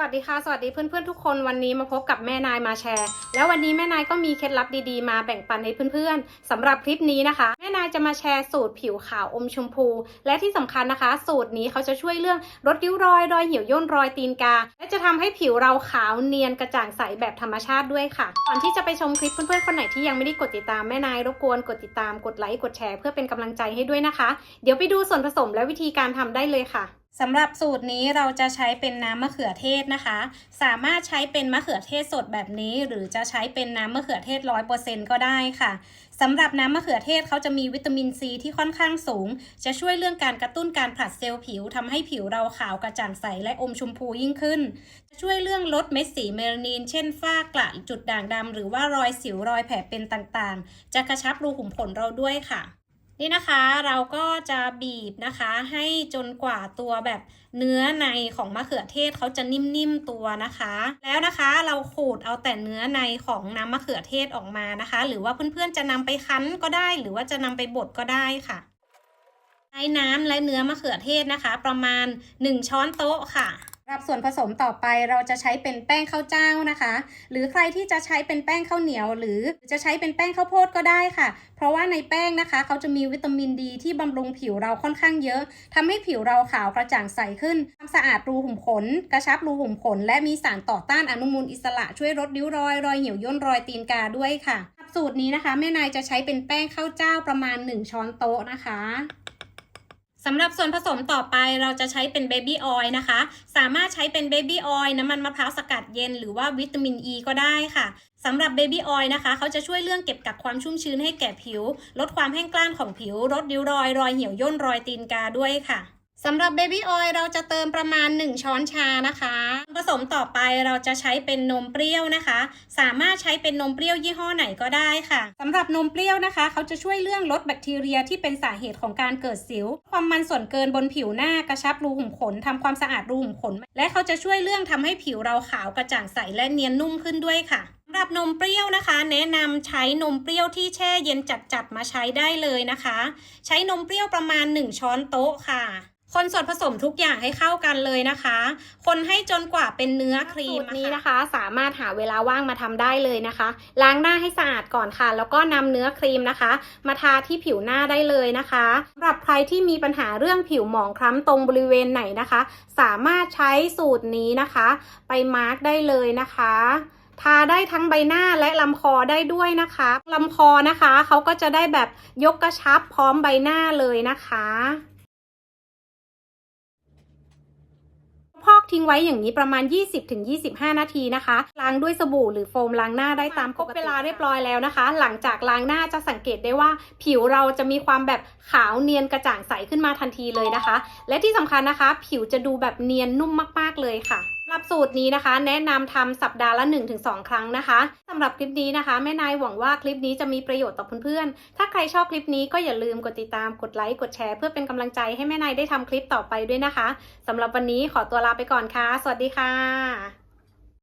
วัสดีค่ะ สวัสดีเพื่อนๆทุกคนวันนี้มาพบกับแม่นายมาแชร์ แล้ววันนี้แม่นายก็มีเคล็ดลับดีๆ มาแบ่งปันให้เพื่อนๆสำหรับคลิปนี้นะคะ แม่นายจะมาแชร์สูตรผิวขาวอมชมพู และที่สำคัญนะคะ สูตรนี้เขาจะช่วยเรื่องลดริ้วรอยรอยเหี่ยวย่นรอยตีนกา และจะทำให้ผิวเราขาวเนียนกระจ่างใสแบบธรรมชาติด้วยค่ะ ก่อนที่จะไปชมคลิปเพื่อนๆคนไหนที่ยังไม่ได้กดติดตามแม่นายรบกวนกดติดตามกดไลค์กดแชร์เพื่อเป็นกำลังใจให้ด้วยนะคะ เดี๋ยวไปดูส่วนผสมและวิธีการทำได้เลยค่ะ สำหรับสูตรนี้เราจะใช้เป็นน้ำมะเขือเทศนะคะ สามารถใช้เป็นมะเขือเทศสดแบบนี้ หรือจะใช้เป็นน้ำมะเขือเทศร้อยเปอร์เซ็นต์ก็ได้ค่ะสำหรับน้ำมะเขือเทศเขาจะมีวิตามินซีที่ค่อนข้างสูง จะช่วยเรื่องการกระตุ้นการผลัดเซลล์ผิวทำให้ผิวเราขาวกระจ่างใสและอมชมพูยิ่งขึ้น จะช่วยเรื่องลดเม็ดสีเมลานิน เช่นฝ้ากระจุดด่างดำหรือว่ารอยสิวรอยแผลเป็นต่างๆ จะกระชับรูขุมขนเราด้วยค่ะ นี่นะคะเราก็จะบีบนะคะ ให้จนกว่าตัวแบบเนื้อในของมะเขือเทศเขาจะนิ่มๆตัวนะคะ แล้วนะคะเราขูดเอาแต่เนื้อในของน้ำมะเขือเทศออกมานะคะ หรือว่าเพื่อนๆจะนำไปคั้นก็ได้ หรือว่าจะนำไปบดก็ได้ค่ะใช้น้ำและเนื้อมะเขือเทศนะคะ ประมาณ 1 ช้อนโต๊ะค่ะ รับส่วนผสมต่อไปเราจะใช้เป็นแป้งข้าวเจ้านะคะ หรือใครที่จะใช้เป็นแป้งข้าวเหนียว หรือจะใช้เป็นแป้งข้าวโพดก็ได้ค่ะ เพราะว่าในแป้งนะคะ เขาจะมีวิตามินดีที่บำรุงผิวเราค่อนข้างเยอะทำให้ผิวเราขาวกระจ่างใสขึ้นทำสะอาดรูขุมขน กระชับรูขุมขน และมีสารต่อต้านอนุมูลอิสระช่วยลดริ้วรอยรอยเหี่ยวย่นรอยตีนกาด้วยค่ะสูตรนี้นะคะแม่นายจะใช้เป็นแป้งข้าวเจ้าประมาณ 1 ช้อนโต๊ะนะคะ สำหรับส่วนผสมต่อไปเราจะใช้เป็นเบบี้ออยล์นะคะ สามารถใช้เป็นเบบี้ออยล์น้ำมันมะพร้าวสกัดเย็นหรือว่าวิตามินอ e ีก็ได้ค่ะสำหรับเบบี้ออยล์นะคะเขาจะช่วยเรื่องเก็บกักความชุ่มชื้นให้แก่ผิว ลดความแห้งกร้านของผิว ลดริ้วรอย รอยเหี่ยวย่นรอยตีนกาด้วยค่ะ สำหรับเบบี้ออยเราจะเติมประมาณ 1 ช้อนชานะคะ ผสมต่อไปเราจะใช้เป็นนมเปรี้ยวนะคะ สามารถใช้เป็นนมเปรี้ยวยี่ห้อไหนก็ได้ค่ะสำหรับนมเปรี้ยวนะคะ เขาจะช่วยเรื่องลดแบคทีเรียที่เป็นสาเหตุของการเกิดสิว ความมันส่วนเกินบนผิวหน้ากระชับรูขุมขนทำความสะอาดรูขุมขน และเขาจะช่วยเรื่องทำให้ผิวเราขาวกระจ่างใสและเนียนนุ่มขึ้นด้วยค่ะสำหรับนมเปรี้ยวนะคะ แนะนำใช้นมเปรี้ยวที่แช่เย็นจัดๆมาใช้ได้เลยนะคะ ใช้นมเปรี้ยวประมาณ 1 ช้อนโต๊ะค่ะ คนส่วนผสมทุกอย่างให้เข้ากันเลยนะคะ คนให้จนกว่าเป็นเนื้อครีมนี้นะคะ สามารถหาเวลาว่างมาทำได้เลยนะคะ ล้างหน้าให้สะอาดก่อนค่ะ แล้วก็นำเนื้อครีมนะคะ มาทาที่ผิวหน้าได้เลยนะคะสำหรับใครที่มีปัญหาเรื่องผิวหมองคล้ำตรงบริเวณไหนนะคะ สามารถใช้สูตรนี้นะคะ ไปมาร์กได้เลยนะคะทาได้ทั้งใบหน้าและลำคอได้ด้วยนะคะลำคอนะคะเขาก็จะได้แบบยกกระชับพร้อมใบหน้าเลยนะคะ พอก ทิ้งไว้อย่างนี้ประมาณ 20-25 นาทีนะคะ ล้างด้วยสบู่หรือโฟมล้างหน้าได้ตามปกติเวลาเรียบร้อยแล้วนะคะ หลังจากล้างหน้าจะสังเกตได้ว่าผิวเราจะมีความแบบขาวเนียนกระจ่างใสขึ้นมาทันทีเลยนะคะ และที่สำคัญนะคะ ผิวจะดูแบบเนียนนุ่มมาก ๆเลยค่ะสำหรับสูตรนี้นะคะ แนะนำทำสัปดาห์ละ 1-2 ครั้งนะคะสำหรับคลิปนี้นะคะ แม่นายหวังว่าคลิปนี้จะมีประโยชน์ต่อเพื่อนๆ ถ้าใครชอบคลิปนี้ก็อย่าลืมกดติดตาม กดไลค์ กดแชร์เพื่อเป็นกำลังใจให้แม่นายได้ทำคลิปต่อไปด้วยนะคะสำหรับวันนี้ขอตัวลาไปก่อนค่ะ สวัสดีค่ะ